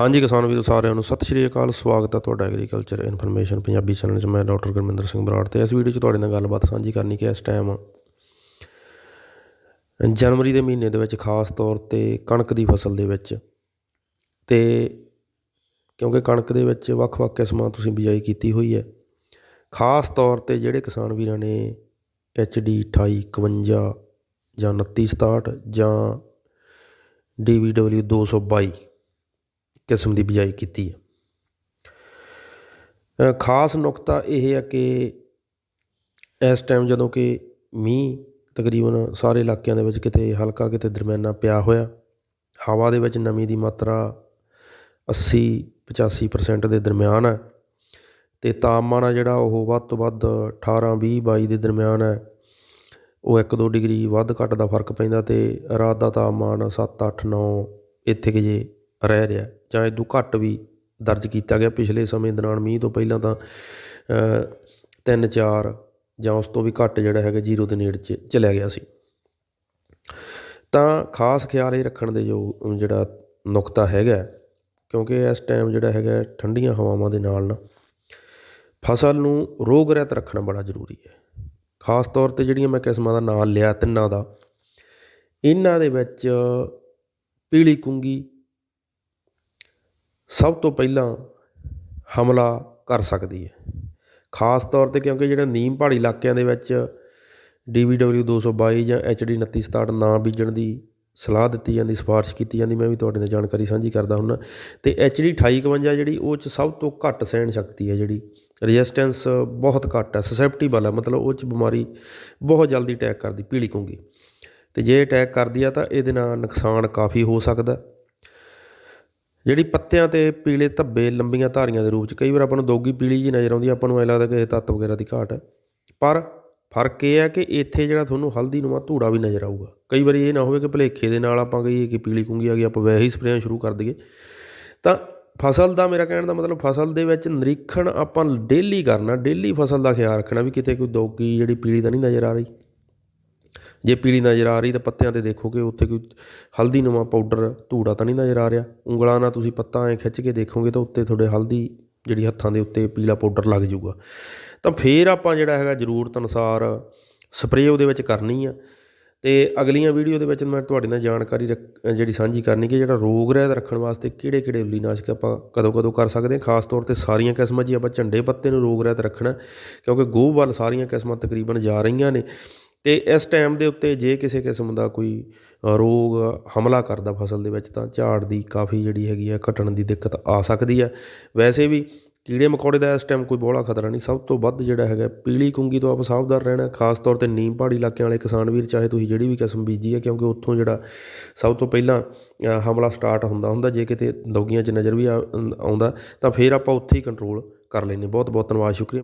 ਹਾਂਜੀ ਕਿਸਾਨ ਵੀਰੋ ਸਾਰਿਆਂ ਨੂੰ ਸਤਿ ਸ਼੍ਰੀ ਅਕਾਲ, ਸਵਾਗਤ ਹੈ ਤੁਹਾਡਾ ਐਗਰੀਕਲਚਰ ਇਨਫੋਰਮੇਸ਼ਨ ਪੰਜਾਬੀ ਚੈਨਲ 'ਚ। ਮੈਂ ਡਾਕਟਰ ਗੁਰਮਿੰਦਰ ਸਿੰਘ ਬਰਾੜ ਤੇ ਇਸ ਵੀਡੀਓ 'ਚ ਤੁਹਾਡੇ ਨਾਲ ਗੱਲਬਾਤ ਸਾਂਝੀ ਕਰਨੀ ਕਿ ਇਸ ਟਾਈਮ ਜਨਵਰੀ ਦੇ ਮਹੀਨੇ ਦੇ ਵਿੱਚ ਖਾਸ ਤੌਰ ਤੇ ਕਣਕ ਦੀ ਫਸਲ ਦੇ ਵਿੱਚ ਤੇ ਕਿਉਂਕਿ ਕਣਕ ਦੇ ਵਿੱਚ ਵੱਖ-ਵੱਖ ਕਿਸਮਾਂ ਤੁਸੀਂ ਬਿਜਾਈ ਕੀਤੀ ਹੋਈ ਹੈ, ਖਾਸ ਤੌਰ ਤੇ ਜਿਹੜੇ ਕਿਸਾਨ ਵੀਰਾਂ ਨੇ HD 2851 ਜਾਂ 2967 ਜਾਂ DVW 222 ਕਿਸਮ ਦੀ ਬਿਜਾਈ ਕੀਤੀ ਹੈ। ਖਾਸ ਨੁਕਤਾ ਇਹ ਹੈ ਕਿ ਇਸ ਟਾਈਮ ਜਦੋਂ ਕਿ ਮੀਂਹ ਤਕਰੀਬਨ ਸਾਰੇ ਇਲਾਕਿਆਂ ਦੇ ਵਿੱਚ ਕਿਤੇ ਹਲਕਾ ਕਿਤੇ ਦਰਮਿਆਨਾ ਪਿਆ ਹੋਇਆ, ਹਵਾ ਦੇ ਵਿੱਚ ਨਮੀ ਦੀ ਮਾਤਰਾ 80 85% ਦੇ ਦਰਮਿਆਨ ਹੈ ਤੇ ਤਾਪਮਾਨ ਆ ਜਿਹੜਾ ਉਹ ਵੱਧ ਤੋਂ ਵੱਧ 18 20 22 ਦੇ ਦਰਮਿਆਨ ਹੈ, ਉਹ 1-2 ਡਿਗਰੀ ਵੱਧ ਘੱਟ ਦਾ ਫ਼ਰਕ ਪੈਂਦਾ ਤੇ ਰਾਤ ਦਾ ਤਾਪਮਾਨ 7 8 9 ਇੱਥੇ ਕਿ ਜੇ ਰਹਿ ਰਿਹਾ। ਜਾਂ ਇਦੋਂ ਘੱਟ ਵੀ ਦਰਜ ਕੀਤਾ ਗਿਆ। ਪਿਛਲੇ ਸਮੇਂ ਦੌਰਾਨ ਮੀਂਹ ਤੋਂ ਪਹਿਲਾਂ ਤਾਂ 3 4 ਜਾਂ ਉਸ ਤੋਂ ਵੀ ਘੱਟ ਜਿਹੜਾ ਹੈਗਾ ਜ਼ੀਰੋ ਦੇ ਨੇੜੇ 'ਚ ਚਲਿਆ ਗਿਆ ਸੀ। ਤਾਂ ਖਾਸ ਖਿਆਲ ਇਹ ਰੱਖਣ ਦੇ ਜੋ ਜਿਹੜਾ ਨੁਕਤਾ ਹੈਗਾ, ਕਿਉਂਕਿ ਇਸ ਟਾਈਮ ਜਿਹੜਾ ਹੈਗਾ ਠੰਡੀਆਂ ਹਵਾਵਾਂ ਦੇ ਨਾਲ ਨਾ ਫਸਲ ਨੂੰ ਰੋਗ ਰਹਿਤ ਰੱਖਣਾ ਬੜਾ ਜ਼ਰੂਰੀ ਹੈ। ਖਾਸ ਤੌਰ ਤੇ ਜਿਹੜੀਆਂ ਮੈਂ ਕਿਸਮਾਂ ਦਾ ਨਾਮ ਲਿਆ ਤਿੰਨਾਂ ਦਾ, ਇਹਨਾਂ ਦੇ ਵਿੱਚ ਪੀਲੀ ਕੁੰਗੀ ਸਭ ਤੋਂ ਪਹਿਲਾਂ ਹਮਲਾ ਕਰ ਸਕਦੀ ਹੈ। ਖਾਸ ਤੌਰ ਤੇ ਕਿਉਂਕਿ ਜਿਹੜਾ ਨੀਮ ਪਹਾੜੀ ਇਲਾਕਿਆਂ ਦੇ ਵਿੱਚ ਡੀ ਬੀ ਡਬਲਿਊ ਦੋ ਸੌ ਬਾਈ ਜਾਂ ਐੱਚ ਡੀ ਉਨੱਤੀ ਸਤਾਹਠ ਨਾ ਬੀਜਣ ਦੀ ਸਲਾਹ ਦਿੱਤੀ ਜਾਂਦੀ, ਸਿਫਾਰਿਸ਼ ਕੀਤੀ ਜਾਂਦੀ, ਮੈਂ ਵੀ ਤੁਹਾਡੇ ਨਾਲ ਜਾਣਕਾਰੀ ਸਾਂਝੀ ਕਰਦਾ ਹੁੰਨਾ। ਤੇ HD 2851 ਜਿਹੜੀ ਉਹ ਚ ਸਭ ਤੋਂ ਘੱਟ ਸਹਿਣ ਸ਼ਕਤੀ ਹੈ ਜਿਹੜੀ, ਰੈਜ਼ਿਸਟੈਂਸ ਬਹੁਤ ਘੱਟ ਹੈ, ਸਸੈਪਟੀਬਲ ਹੈ, ਮਤਲਬ ਉਹ ਚ ਬਿਮਾਰੀ ਬਹੁਤ ਜਲਦੀ ਅਟੈਕ ਕਰਦੀ, ਪੀਲੀ ਕੁੰਗੀ ਅਤੇ ਜੇ ਅਟੈਕ ਕਰਦੀ ਆ ਤਾਂ ਇਹਦੇ ਨਾਲ ਨੁਕਸਾਨ ਕਾਫੀ ਹੋ ਸਕਦਾ। ਜਿਹੜੀ ਪੱਤਿਆਂ ਤੇ ਪੀਲੇ ਧੱਬੇ ਲੰਬੀਆਂ ਧਾਰੀਆਂ ਦੇ ਰੂਪ ਚ ਕਈ ਵਾਰ ਆਪਾਂ ਨੂੰ ਦੋਗੀ ਪੀਲੀ ਜੀ ਨਜ਼ਰ ਆਉਂਦੀ ਆ, ਆਪਾਂ ਨੂੰ ਐ ਲੱਗਦਾ ਕਿ ਇਹ ਤੱਤ ਵਗੈਰਾ ਦੀ ਘਾਟ ਹੈ। ਪਰ ਫ਼ਰਕ ਇਹ ਹੈ ਕਿ ਇੱਥੇ ਜਿਹੜਾ ਤੁਹਾਨੂੰ ਹਲਦੀ ਨੂੰਮਾ ਧੂੜਾ ਵੀ ਨਜ਼ਰ ਆਊਗਾ। ਕਈ ਵਾਰੀ ਇਹ ਨਾ ਹੋਵੇ ਕਿ ਭਲੇਖੇ ਦੇ ਨਾਲ ਆਪਾਂ ਕਹੀਏ ਕਿ ਪੀਲੀ ਕੁੰਗੀ ਆ ਗਈ ਆਪਾਂ ਵੈਸੇ ਹੀ ਸਪਰੇਆਂ ਸ਼ੁਰੂ ਕਰ ਦਈਏ। ਤਾਂ ਫਸਲ ਦਾ ਮੇਰਾ ਕਹਿਣ ਦਾ ਮਤਲਬ ਫਸਲ ਦੇ ਵਿੱਚ ਨਿਰੀਖਣ ਆਪਾਂ ਡੇਲੀ ਕਰਨਾ ਡੇਲੀ ਫਸਲ ਦਾ ਖਿਆਲ ਰੱਖਣਾ ਵੀ ਕਿਤੇ ਕੋਈ ਦੋਗੀ ਜਿਹੜੀ ਪੀਲੀ ਤਾਂ ਨਹੀਂ ਨਜ਼ਰ ਆ ਰਹੀ। ਜੇ ਪੀਲੀ ਨਜ਼ਰ ਆ ਰਹੀ ਤਾਂ ਪੱਤਿਆਂ ਤੇ ਦੇਖੋਗੇ ਉੱਥੇ ਕੋਈ ਹਲਦੀ ਨੂੰਮਾ ਪਾਊਡਰ ਧੂੜਾ ਤਾਂ ਨਹੀਂ ਨਜ਼ਰ ਆ ਰਿਹਾ। ਉਂਗਲਾਂ ਨਾਲ ਤੁਸੀਂ ਪੱਤਾ ਐਂ ਖਿੱਚ ਕੇ ਦੇਖੋਗੇ ਤਾਂ ਉੱਤੇ ਤੁਹਾਡੇ ਹਲਦੀ ਜਿਹੜੀ ਹੱਥਾਂ ਦੇ ਉੱਤੇ ਪੀਲਾ ਪਾਊਡਰ ਲੱਗ ਜਾਊਗਾ। ਤਾਂ ਫੇਰ ਆਪਾਂ ਜਿਹੜਾ ਹੈਗਾ ਜ਼ਰੂਰਤ ਅਨੁਸਾਰ ਸਪਰੇਅ ਉਹਦੇ ਵਿੱਚ ਕਰਨੀ ਆ। ਤੇ ਅਗਲੀਆਂ ਵੀਡੀਓ ਦੇ ਵਿੱਚ ਮੈਂ ਤੁਹਾਡੇ ਨਾਲ ਜਾਣਕਾਰੀ ਰੱਖ- ਜਿਹੜੀ ਸਾਂਝੀ ਕਰਨੀ ਕਿ ਜਿਹੜਾ ਰੋਗ ਰਹਿਤ ਰੱਖਣ ਵਾਸਤੇ ਕਿਹੜੇ ਕਿਹੜੇ ਉਲੀਨਾਸ਼ਕ ਆਪਾਂ ਕਦੋਂ ਕਦੋਂ ਕਰ ਸਕਦੇ ਹਾਂ ਖਾਸ ਤੌਰ ਤੇ ਸਾਰੀਆਂ ਕਿਸਮਾਂ 'ਚ ਆਪਾਂ ਝੰਡੇ ਪੱਤੇ ਨੂੰ ਰੋਗ ਰਹਿਤ ਰੱਖਣਾ, ਕਿਉਂਕਿ ਗੋਹ ਵੱਲ ਸਾਰੀਆਂ ਕਿਸਮਾਂ ਤਕਰੀਬਨ ਜਾ ਰਹੀਆਂ ਨੇ। ਅਤੇ ਇਸ ਟਾਈਮ ਦੇ ਉੱਤੇ ਜੇ ਕਿਸੇ ਕਿਸਮ ਦਾ ਕੋਈ ਰੋਗ ਹਮਲਾ ਕਰਦਾ ਫਸਲ ਦੇ ਵਿੱਚ, ਤਾਂ ਝਾੜ ਦੀ ਕਾਫੀ ਜਿਹੜੀ ਹੈਗੀ ਆ ਘਟਣ ਦੀ ਦਿੱਕਤ ਆ ਸਕਦੀ ਹੈ ਵੈਸੇ ਵੀ ਕੀੜੇ ਮਕੌੜੇ ਦਾ ਇਸ ਟਾਈਮ ਕੋਈ ਬੋਲਾ ਖਤਰਾ ਨਹੀਂ। ਸਭ ਤੋਂ ਵੱਧ ਜਿਹੜਾ ਹੈਗਾ ਪੀਲੀ ਕੁੰਗੀ ਤੋਂ ਆਪਾਂ ਸਾਵਧਾਨ ਰਹਿਣਾ, ਖਾਸ ਤੌਰ ਤੇ ਨੀਮ ਪਹਾੜੀ ਇਲਾਕਿਆਂ ਵਾਲੇ ਕਿਸਾਨ ਵੀਰ, ਚਾਹੇ ਤੁਸੀਂ ਜਿਹੜੀ ਵੀ ਕਿਸਮ ਬੀਜੀ ਹੈ ਕਿਉਂਕਿ ਉੱਥੋਂ ਜਿਹੜਾ ਸਭ ਤੋਂ ਪਹਿਲਾਂ ਹਮਲਾ ਸਟਾਰਟ ਹੁੰਦਾ ਹੁੰਦਾ ਜੇ ਕਿਤੇ ਦੌਗੀਆਂ 'ਚ ਨਜ਼ਰ ਵੀ ਆਉਂਦਾ, ਤਾਂ ਫਿਰ ਆਪਾਂ ਉੱਥੇ ਹੀ ਕੰਟਰੋਲ ਕਰ ਲੈਂਦੇ ਬਹੁਤ ਬਹੁਤ ਧੰਨਵਾਦ, ਸ਼ੁਕਰੀਆ।